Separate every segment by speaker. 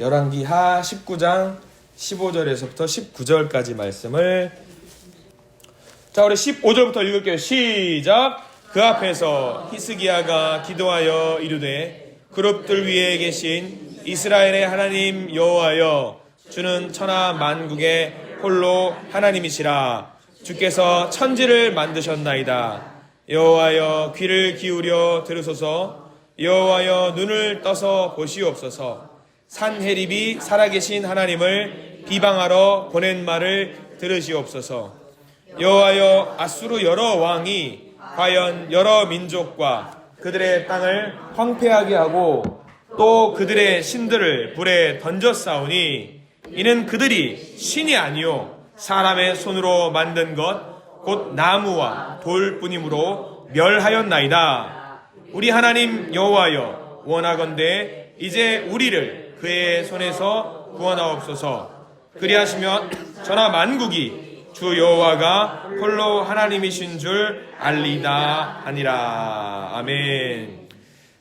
Speaker 1: 열왕기 하 19장 15절에서부터 19절까지 말씀을 자 우리 15절부터 읽을게요. 시작. 그 앞에서 히스기야가 기도하여 이르되 그룹들 위에 계신 이스라엘의 하나님 여호와여 주는 천하 만국의 홀로 하나님이시라 주께서 천지를 만드셨나이다 여호와여 귀를 기울여 들으소서 여호와여 눈을 떠서 보시옵소서 산헤립이 살아계신 하나님을 비방하러 보낸 말을 들으시옵소서. 여호와여 아수르 여러 왕이 과연 여러 민족과 그들의 땅을 황폐하게 하고 또 그들의 신들을 불에 던졌사오니 이는 그들이 신이 아니요 사람의 손으로 만든 것 곧 나무와 돌뿐이므로 멸하였나이다. 우리 하나님 여호와여 원하건대 이제 우리를 그의 손에서 구원하옵소서 그리하시면 전하 만국이 주 여호와가 홀로 하나님이신 줄 알리다 하니라 아멘.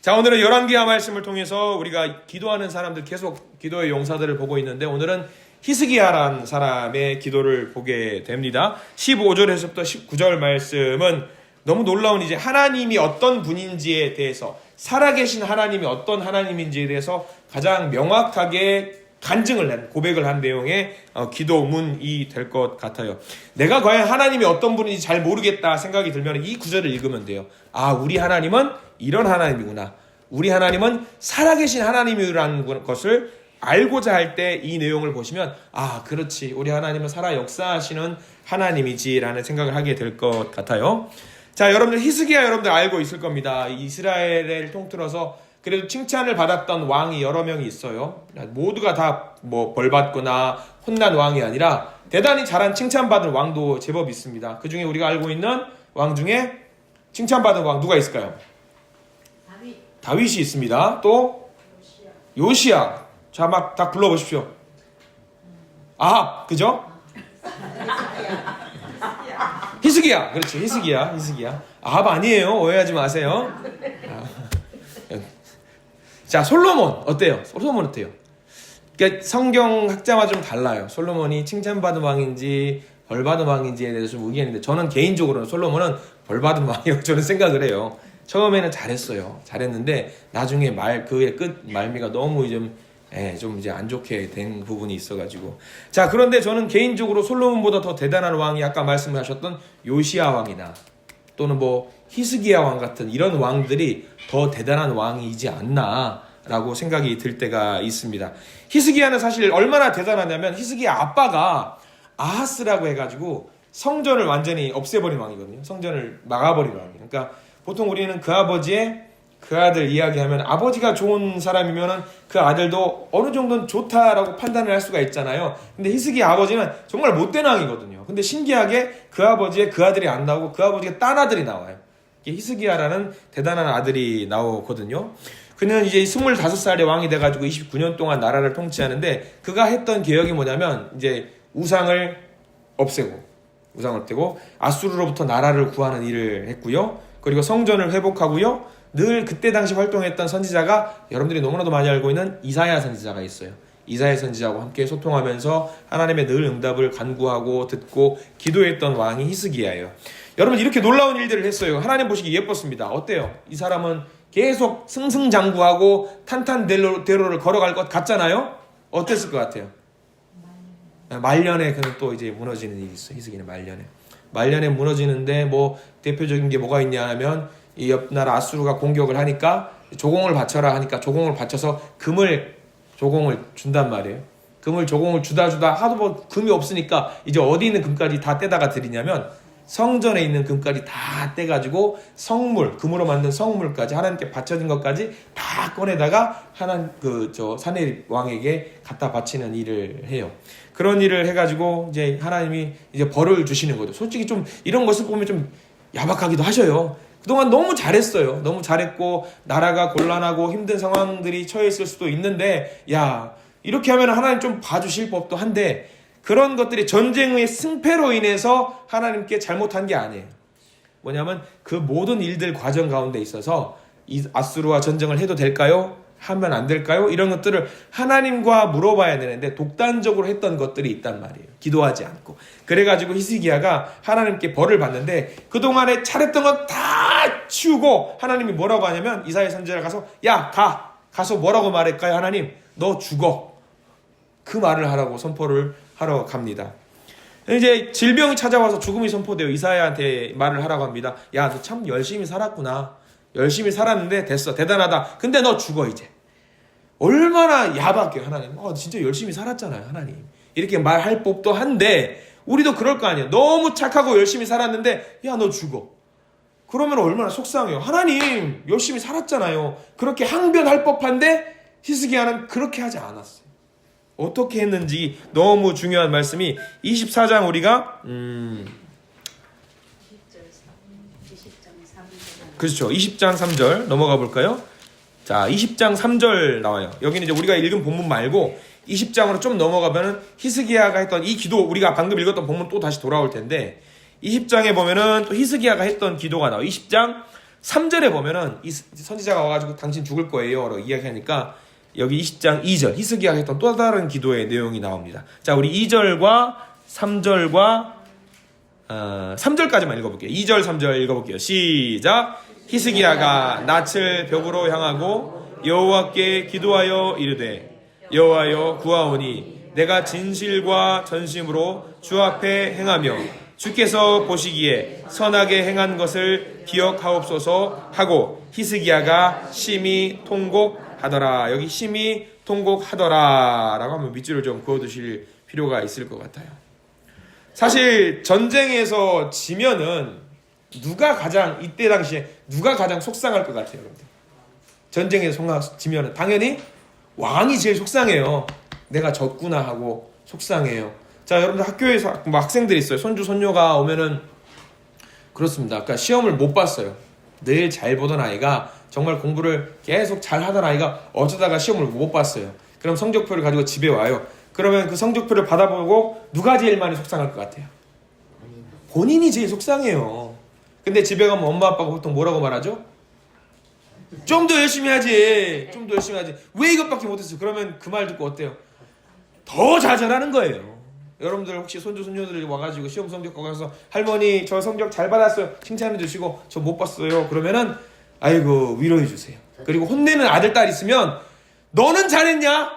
Speaker 1: 자 오늘은 열왕기하 말씀을 통해서 우리가 기도하는 사람들 계속 기도의 용사들을 보고 있는데 오늘은 히스기야라는 사람의 기도를 보게 됩니다. 15절에서부터 19절 말씀은 너무 놀라운 이제 하나님이 어떤 분인지에 대해서 살아계신 하나님이 어떤 하나님인지에 대해서 가장 명확하게 간증을 한 고백을 한 내용의 어, 기도문이 될 것 같아요. 내가 과연 하나님이 어떤 분인지 잘 모르겠다 생각이 들면 이 구절을 읽으면 돼요. 아, 우리 하나님은 이런 하나님이구나. 우리 하나님은 살아계신 하나님이라는 것을 알고자 할 때 이 내용을 보시면 아, 그렇지. 우리 하나님은 살아 역사하시는 하나님이지라는 생각을 하게 될 것 같아요. 자, 여러분들 히스기야 여러분들 알고 있을 겁니다. 이스라엘을 통틀어서 그래도 칭찬을 받았던 왕이 여러 명이 있어요. 모두가 다 뭐 벌받거나 혼난 왕이 아니라 대단히 잘한 칭찬받은 왕도 제법 있습니다. 그 중에 우리가 알고 있는 왕 중에 칭찬받은 왕 누가 있을까요?
Speaker 2: 다윗
Speaker 1: 다윗이 있습니다. 또 요시야. 자, 막 다 불러보십시오. 아, 그죠? 히스기야. 그렇죠. 히스기야. 히스기야. 아합 아니에요. 오해하지 마세요. 아. 자, 솔로몬 어때요? 솔로몬 어때요? 그러니까 성경 학자와 좀 달라요. 솔로몬이 칭찬받은 왕인지 벌받은 왕인지에 대해서 좀 의견인데 저는 개인적으로는 솔로몬은 벌받은 왕이라고 저는 생각을 해요. 처음에는 잘했어요. 잘했는데 나중에 말 그의 끝 말미가 너무 좀 예, 좀 이제 안 좋게 된 부분이 있어가지고. 자, 그런데 저는 개인적으로 솔로몬보다 더 대단한 왕이 아까 말씀하셨던 요시아 왕이나 또는 뭐 히스기야 왕 같은 이런 왕들이 더 대단한 왕이지 않나라고 생각이 들 때가 있습니다. 히스기야는 사실 얼마나 대단하냐면 히스기야 아빠가 아하스라고 해가지고 성전을 완전히 없애버린 왕이거든요. 성전을 막아버린 왕이. 그러니까 보통 우리는 그 아버지의 그 아들 이야기하면 아버지가 좋은 사람이면은 그 아들도 어느 정도는 좋다라고 판단을 할 수가 있잖아요. 근데 히스기 아버지는 정말 못된 왕이거든요. 근데 신기하게 그 아버지의 그 아들이 안 나오고 그 아버지의 딴 아들이 나와요. 히스기야라는 대단한 아들이 나오거든요. 그는 이제 25살의 왕이 돼가지고 29년 동안 나라를 통치하는데 그가 했던 개혁이 뭐냐면 이제 우상을 없애고 우상을 없애고 아수르로부터 나라를 구하는 일을 했고요. 그리고 성전을 회복하고요. 늘 그때 당시 활동했던 선지자가 여러분들이 너무나도 많이 알고 있는 이사야 선지자가 있어요. 이사야 선지자와 함께 소통하면서 하나님의 늘 응답을 간구하고 듣고 기도했던 왕이 히스기야예요. 여러분 이렇게 놀라운 일들을 했어요. 하나님 보시기 예뻤습니다. 어때요? 이 사람은 계속 승승장구하고 탄탄대로를 걸어갈 것 같잖아요. 어땠을 것 같아요? 말년에 그는 또 이제 무너지는 일이 있어. 히스기는 말년에. 말년에 무너지는데 뭐 대표적인 게 뭐가 있냐 하면 이 옆나라 아수르가 공격을 하니까 조공을 바쳐라 하니까 조공을 바쳐서 금을 조공을 준단 말이에요. 금을 조공을 주다 주다 하도 뭐 금이 없으니까 이제 어디 있는 금까지 다 떼다가 드리냐면 성전에 있는 금까지 다 떼가지고 성물 금으로 만든 성물까지 하나님께 바쳐진 것까지 다 꺼내다가 하나님 그저 사내 왕에게 갖다 바치는 일을 해요. 그런 일을 해가지고 이제 하나님이 이제 벌을 주시는 거죠. 솔직히 좀 이런 모습 보면 좀 야박하기도 하셔요. 그동안 너무 잘했어요. 너무 잘했고 나라가 곤란하고 힘든 상황들이 처했을 수도 있는데 야 이렇게 하면 하나님 좀 봐주실 법도 한데 그런 것들이 전쟁의 승패로 인해서 하나님께 잘못한 게 아니에요. 뭐냐면 그 모든 일들 과정 가운데 있어서 이 아수르와 전쟁을 해도 될까요? 하면 안 될까요? 이런 것들을 하나님과 물어봐야 되는데 독단적으로 했던 것들이 있단 말이에요. 기도하지 않고. 그래가지고 히스기야가 하나님께 벌을 받는데 그동안에 잘했던 건 다 치우고 하나님이 뭐라고 하냐면 이사야 선지자를 가서 야 가! 가서 뭐라고 말할까요? 하나님 너 죽어. 그 말을 하라고 선포를 하러 갑니다. 이제 질병이 찾아와서 죽음이 선포되어 이사야한테 말을 하라고 합니다. 야, 너 참 열심히 살았구나. 열심히 살았는데 됐어. 대단하다. 근데 너 죽어 이제. 얼마나 야박해요, 하나님. 어, 진짜 열심히 살았잖아요, 하나님. 이렇게 말할 법도 한데 우리도 그럴 거 아니에요. 너무 착하고 열심히 살았는데 야, 너 죽어. 그러면 얼마나 속상해요. 하나님, 열심히 살았잖아요. 그렇게 항변할 법한데 히스기야는 그렇게 하지 않았어요. 어떻게 했는지 너무 중요한 말씀이 24장 우리가 음
Speaker 2: 20장 3절.
Speaker 1: 그렇죠. 20장 3절 넘어가 볼까요? 자, 20장 3절 나와요. 여기는 이제 우리가 읽은 본문 말고 20장으로 좀 넘어가면은 히스기야가 했던 이 기도 우리가 방금 읽었던 본문 또 다시 돌아올 텐데 20장에 보면은 또 히스기야가 했던 기도가 나와. 요 20장 3절에 보면은 이 선지자가 와가지고 당신 죽을 거예요라고 이야기하니까 여기 20장 2절 히스기야가 했던 또 다른 기도의 내용이 나옵니다. 자, 우리 2절과 3절과 어, 3절까지만 읽어볼게요. 2절, 3절 읽어볼게요. 시작. 히스기야가 낯을 벽으로 향하고 여호와께 기도하여 이르되 여호와여 구하오니 내가 진실과 전심으로 주 앞에 행하며 주께서 보시기에 선하게 행한 것을 기억하옵소서 하고 히스기야가 심히 통곡 하더라. 여기 심히 통곡하더라 라고 하면 밑줄을 좀 그어두실 필요가 있을 것 같아요. 사실 전쟁에서 지면은 누가 가장 이때 당시에 누가 가장 속상할 것 같아요, 여러분들. 전쟁에서 지면은 당연히 왕이 제일 속상해요. 내가 졌구나 하고 속상해요. 자, 여러분들 학교에서 뭐 학생들 있어요. 손주 손녀가 오면은 그렇습니다. 아까 시험을 못 봤어요. 늘 잘 보던 아이가 정말 공부를 계속 잘 하던 아이가 어쩌다가 시험을 못 봤어요. 그럼 성적표를 가지고 집에 와요. 그러면 그 성적표를 받아보고 누가 제일 많이 속상할 것 같아요? 본인이 제일 속상해요. 근데 집에 가면 엄마 아빠가 보통 뭐라고 말하죠? 좀 더 열심히 하지. 좀 더 열심히 하지. 왜 이것밖에 못했어? 그러면 그 말 듣고 어때요? 더 좌절하는 거예요. 여러분들 혹시 손주 손녀들이 와가지고 시험 성적 보고 가서 할머니 저 성적 잘 받았어요 칭찬해 주시고 저 못 봤어요 그러면은 아이고 위로해 주세요 그리고 혼내는 아들 딸 있으면 너는 잘했냐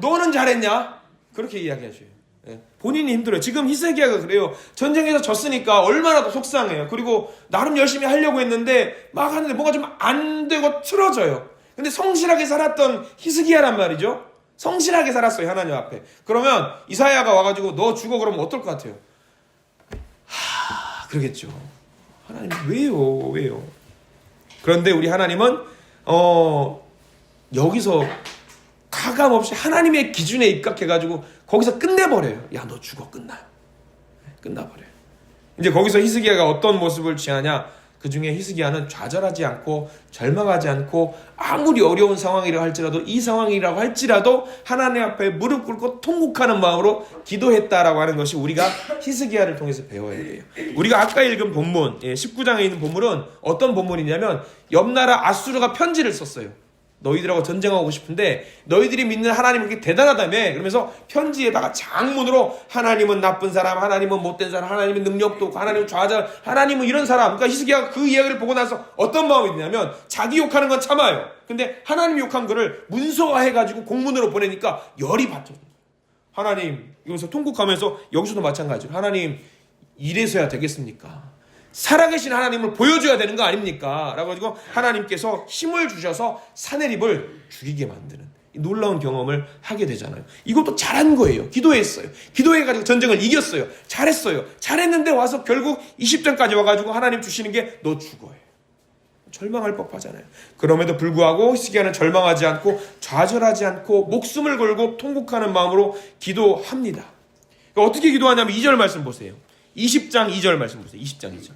Speaker 1: 너는 잘했냐 그렇게 이야기하셔요 예. 본인이 힘들어요 지금 히스기야가 그래요 전쟁에서 졌으니까 얼마나 더 속상해요 그리고 나름 열심히 하려고 했는데 막 하는데 뭐가 좀 안 되고 틀어져요 근데 성실하게 살았던 히스기야란 말이죠 성실하게 살았어요 하나님 앞에. 그러면 이사야가 와가지고 너 죽어 그러면 어떨 것 같아요? 하 그러겠죠. 하나님 왜요 왜요? 그런데 우리 하나님은 어 여기서 가감 없이 하나님의 기준에 입각해 가지고 거기서 끝내버려요. 야 너 죽어 끝나요. 끝나버려요. 이제 거기서 히스기야가 어떤 모습을 취하냐? 그 중에 히스기야는 좌절하지 않고 절망하지 않고 아무리 어려운 상황이라 할지라도 이 상황이라고 할지라도 하나님 앞에 무릎 꿇고 통곡하는 마음으로 기도했다라고 하는 것이 우리가 히스기야를 통해서 배워야 돼요. 우리가 아까 읽은 본문, 예, 19장에 있는 본문은 어떤 본문이냐면 옆 나라 아수르가 편지를 썼어요. 너희들하고 전쟁하고 싶은데 너희들이 믿는 하나님은 그렇게 대단하다며. 그러면서 편지에다가 장문으로 하나님은 나쁜 사람 하나님은 못된 사람 하나님은 능력도 없고 하나님은 좌절 하나님은 이런 사람. 그러니까 히스기야가 그 이야기를 보고 나서 어떤 마음이 드냐면 자기 욕하는 건 참아요. 근데 하나님 욕한 거를 문서화해가지고 공문으로 보내니까 열이 받쳐요 하나님 이러면서 통곡하면서 여기서도 마찬가지로 하나님 이래서야 되겠습니까 살아계신 하나님을 보여줘야 되는 거 아닙니까? 라고 가지고 하나님께서 힘을 주셔서 사내립을 죽이게 만드는 이 놀라운 경험을 하게 되잖아요. 이것도 잘한 거예요. 기도했어요. 기도해가지고 전쟁을 이겼어요. 잘했어요. 잘했는데 와서 결국 20장까지 와가지고 하나님 주시는 게 너 죽어요. 절망할 법하잖아요. 그럼에도 불구하고 히스기야는 절망하지 않고 좌절하지 않고 목숨을 걸고 통곡하는 마음으로 기도합니다. 그러니까 어떻게 기도하냐면 2절 말씀 보세요. 20장 2절 말씀 보세요. 20장 2절.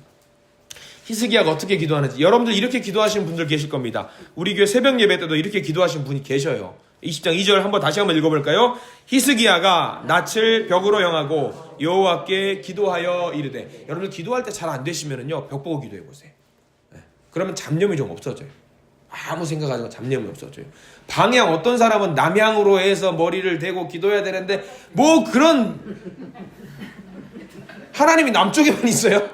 Speaker 1: 히스기야가 어떻게 기도하는지 여러분들 이렇게 기도하시는 분들 계실 겁니다. 우리 교회 새벽 예배 때도 이렇게 기도하신 분이 계셔요. 20장 2절 한번 다시 한번 읽어볼까요? 히스기야가 낯을 벽으로 향하고 여호와께 기도하여 이르되 여러분들 기도할 때 잘 안 되시면은요 벽 보고 기도해 보세요. 네. 그러면 잡념이 좀 없어져요. 아무 생각하지 마 잡념이 없어져요. 방향 어떤 사람은 남향으로 해서 머리를 대고 기도해야 되는데 뭐 그런 하나님이 남쪽에만 있어요?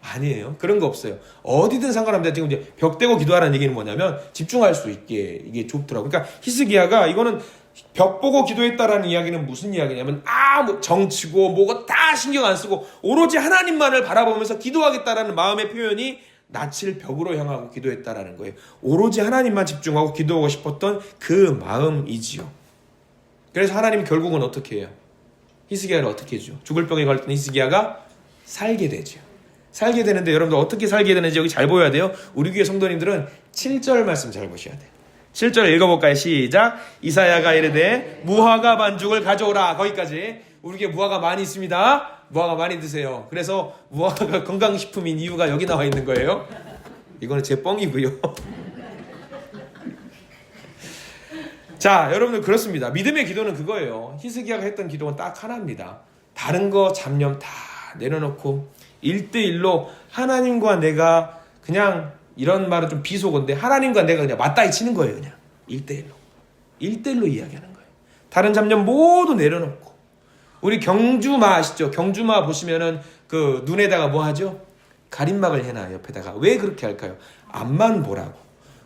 Speaker 1: 아니에요. 그런 거 없어요. 어디든 상관없는데 지금 이제 벽 대고 기도하라는 얘기는 뭐냐면 집중할 수 있게 이게 좁더라고. 그러니까 히스기야가 이거는 벽 보고 기도했다라는 이야기는 무슨 이야기냐면 아뭐 정치고 뭐가 다 신경 안 쓰고 오로지 하나님만을 바라보면서 기도하겠다라는 마음의 표현이 낯을 벽으로 향하고 기도했다라는 거예요. 오로지 하나님만 집중하고 기도하고 싶었던 그 마음이지요. 그래서 하나님 결국은 어떻게 해요? 히스기야를 어떻게 해줘? 죽을 병에 걸렸던 히스기야가 살게 되죠. 살게 되는데 여러분들 어떻게 살게 되는지 여기 잘 보여야 돼요. 우리 교회 성도님들은 7절 말씀 잘 보셔야 돼요. 7절 읽어볼까요? 시작. 이사야가 이르되 무화과 반죽을 가져오라. 거기까지. 우리 교회 무화과 많이 있습니다. 무화과 많이 드세요. 그래서 무화과가 건강식품인 이유가 여기 나와 있는 거예요. 이거는 제 뻥이고요. 자, 여러분들 그렇습니다. 믿음의 기도는 그거예요. 히스기야가 했던 기도는 딱 하나입니다. 다른 거 잡념 다 내려놓고 1대1로 하나님과 내가 그냥 이런 말은 좀 비속어인데 하나님과 내가 그냥 맞다이 치는 거예요. 그냥 1대1로. 1대1로 이야기하는 거예요. 다른 잡념 모두 내려놓고 우리 경주마 아시죠? 경주마 보시면은 그 눈에다가 뭐 하죠? 가림막을 해놔요 옆에다가 왜 그렇게 할까요? 앞만 보라고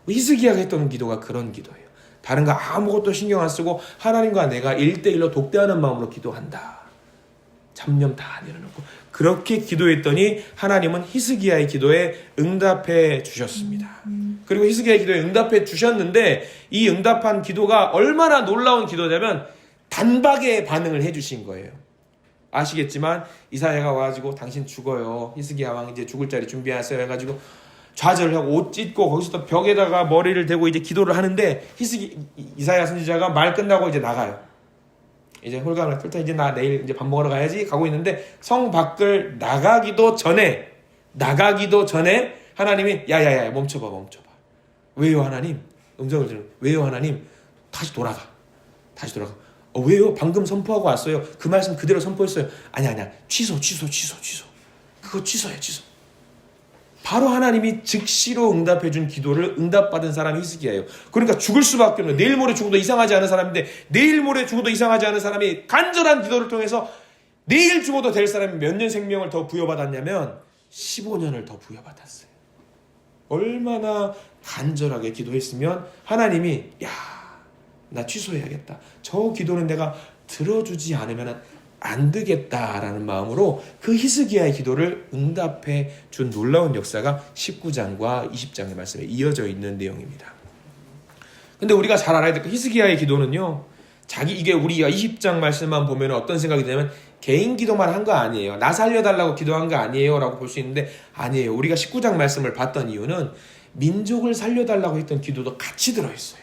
Speaker 1: 히스기야가 했던 기도가 그런 기도예요. 다른 거 아무것도 신경 안 쓰고 하나님과 내가 1대1로 독대하는 마음으로 기도한다. 잡념 다 내려놓고 그렇게 기도했더니 하나님은 히스기야의 기도에 응답해 주셨습니다. 그리고 히스기야의 기도에 응답해 주셨는데 이 응답한 기도가 얼마나 놀라운 기도냐면 단박에 반응을 해 주신 거예요. 아시겠지만 이사야가 와가지고 당신 죽어요. 히스기야 왕 이제 죽을 자리 준비하세요 해가지고 좌절을 하고 옷 찢고 거기서 또 벽에다가 머리를 대고 이제 기도를 하는데 히스기 이사야 선지자가 말 끝나고 이제 나가요. 이제 홀감을 뚫다 이제 나 내일 이제 밥 먹으러 가야지 가고 있는데 성 밖을 나가기도 전에 나가기도 전에 하나님이 야야야 멈춰봐 멈춰봐. 왜요 하나님? 음성을 들으면 왜요 하나님? 다시 돌아가. 다시 돌아가. 어 왜요? 방금 선포하고 왔어요. 그 말씀 그대로 선포했어요. 아니 아니야. 취소 취소 취소 취소. 그거 취소해 취소 바로 하나님이 즉시로 응답해 준 기도를 응답받은 사람이 히스기야예요. 그러니까 죽을 수밖에 없는 내일 모레 죽어도 이상하지 않은 사람인데 내일 모레 죽어도 이상하지 않은 사람이 간절한 기도를 통해서 내일 죽어도 될 사람이 몇 년 생명을 더 부여받았냐면 15년을 더 부여받았어요. 얼마나 간절하게 기도했으면 하나님이 야, 나 취소해야겠다. 저 기도는 내가 들어주지 않으면 안 되겠다라는 마음으로 그 히스기야의 기도를 응답해 준 놀라운 역사가 19장과 20장의 말씀에 이어져 있는 내용입니다. 근데 우리가 잘 알아야 될 그 히스기야의 기도는요. 자기 이게 우리가 20장 말씀만 보면 어떤 생각이 드냐면 개인 기도만 한 거 아니에요. 나 살려달라고 기도한 거 아니에요라고 볼 수 있는데 아니에요. 우리가 19장 말씀을 봤던 이유는 민족을 살려달라고 했던 기도도 같이 들어 있어요.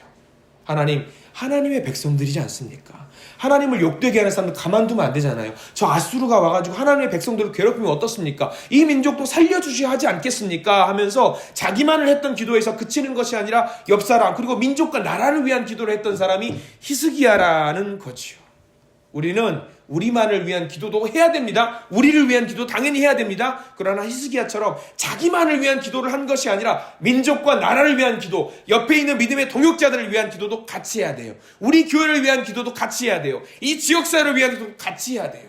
Speaker 1: 하나님, 하나님의 백성들이지 않습니까? 하나님을 욕되게 하는 사람들 가만두면 안 되잖아요. 저 아수르가 와가지고 하나님의 백성들을 괴롭히면 어떻습니까? 이 민족도 살려주셔야 하지 않겠습니까? 하면서 자기만을 했던 기도에서 그치는 것이 아니라 옆 사람 그리고 민족과 나라를 위한 기도를 했던 사람이 히스기야라는 거지요. 우리는 우리만을 위한 기도도 해야 됩니다. 우리를 위한 기도 당연히 해야 됩니다. 그러나 히스기야처럼 자기만을 위한 기도를 한 것이 아니라 민족과 나라를 위한 기도, 옆에 있는 믿음의 동역자들을 위한 기도도 같이 해야 돼요. 우리 교회를 위한 기도도 같이 해야 돼요. 이 지역사회를 위한 기도도 같이 해야 돼요.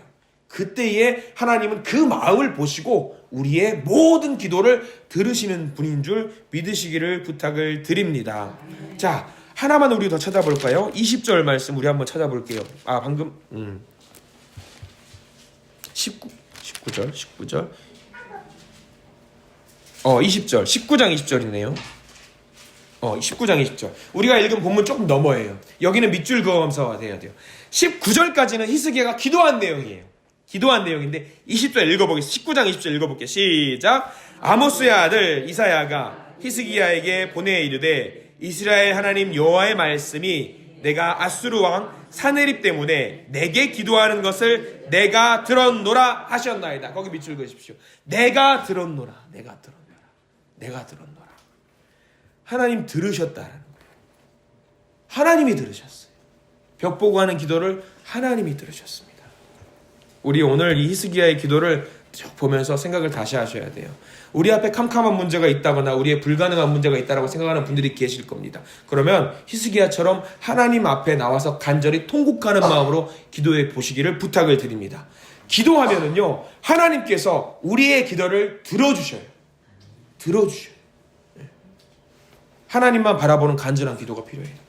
Speaker 1: 그때에 하나님은 그 마음을 보시고 우리의 모든 기도를 들으시는 분인 줄 믿으시기를 부탁을 드립니다. 자, 하나만 우리 더 찾아볼까요? 20절 말씀 우리 한번 찾아볼게요. 아, 방금 음. 19 19절 19절 어 20절 19장 20절이네요. 어 19장 20절 우리가 읽은 본문 조금 넘어예요. 여기는 밑줄 그어가면서 돼야 돼요. 19절까지는 히스기야가 기도한 내용이에요. 기도한 내용인데 20절 읽어보겠습니다. 19장 20절 읽어볼게요. 시작 아모스의 아들 이사야가 히스기야에게 보내 이르되 이스라엘 하나님 여호와의 말씀이 내가 아수르 왕 사네립 때문에 내게 기도하는 것을 내가 들었노라 하셨나이다. 거기 밑줄 그으십시오. 내가 들었노라. 내가 들었노라. 내가 들었노라. 하나님 들으셨다라는 거예요. 하나님이 들으셨어요. 벽 보고 하는 기도를 하나님이 들으셨습니다. 우리 오늘 이 히스기야의 기도를 쭉 보면서 생각을 다시 하셔야 돼요. 우리 앞에 캄캄한 문제가 있다거나 우리의 불가능한 문제가 있다라고 생각하는 분들이 계실 겁니다. 그러면 히스기야처럼 하나님 앞에 나와서 간절히 통곡하는 마음으로 기도해 보시기를 부탁을 드립니다. 기도하면은요 하나님께서 우리의 기도를 들어주셔요. 들어주셔요. 네. 하나님만 바라보는 간절한 기도가 필요해요.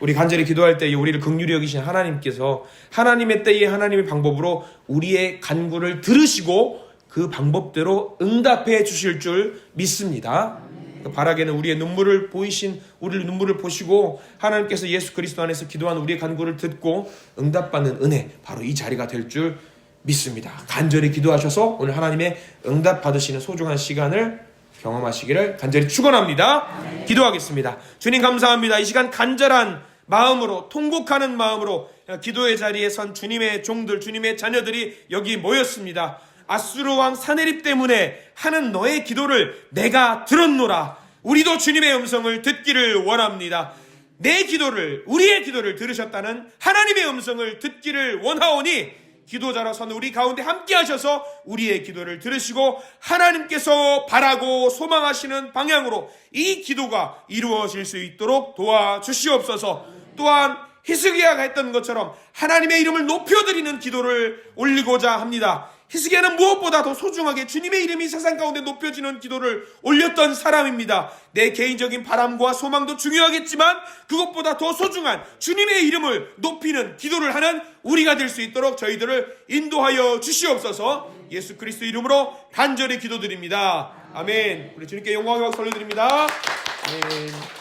Speaker 1: 우리 간절히 기도할 때 우리를 극률히 여기신 하나님께서 하나님의 때에 하나님의 방법으로 우리의 간구를 들으시고 그 방법대로 응답해 주실 줄 믿습니다. 그 바라게는 우리의 눈물을 보이신 우리의 눈물을 보시고 하나님께서 예수 그리스도 안에서 기도한 우리의 간구를 듣고 응답받는 은혜 바로 이 자리가 될 줄 믿습니다. 간절히 기도하셔서 오늘 하나님의 응답 받으시는 소중한 시간을 경험하시기를 간절히 축원합니다. 기도하겠습니다. 주님 감사합니다. 이 시간 간절한 마음으로 통곡하는 마음으로 기도의 자리에 선 주님의 종들, 주님의 자녀들이 여기 모였습니다. 아수르 왕 사내립 때문에 하는 너의 기도를 내가 들었노라. 우리도 주님의 음성을 듣기를 원합니다. 내 기도를 우리의 기도를 들으셨다는 하나님의 음성을 듣기를 원하오니 기도자로서는 우리 가운데 함께 하셔서 우리의 기도를 들으시고 하나님께서 바라고 소망하시는 방향으로 이 기도가 이루어질 수 있도록 도와주시옵소서. 또한 히스기야가 했던 것처럼 하나님의 이름을 높여드리는 기도를 올리고자 합니다. 히스기야는 무엇보다 더 소중하게 주님의 이름이 세상 가운데 높여지는 기도를 올렸던 사람입니다. 내 개인적인 바람과 소망도 중요하겠지만 그것보다 더 소중한 주님의 이름을 높이는 기도를 하는 우리가 될 수 있도록 저희들을 인도하여 주시옵소서 예수 그리스도 이름으로 간절히 기도드립니다. 아멘. 우리 주님께 영광과 박수 올려드립니다. 아멘.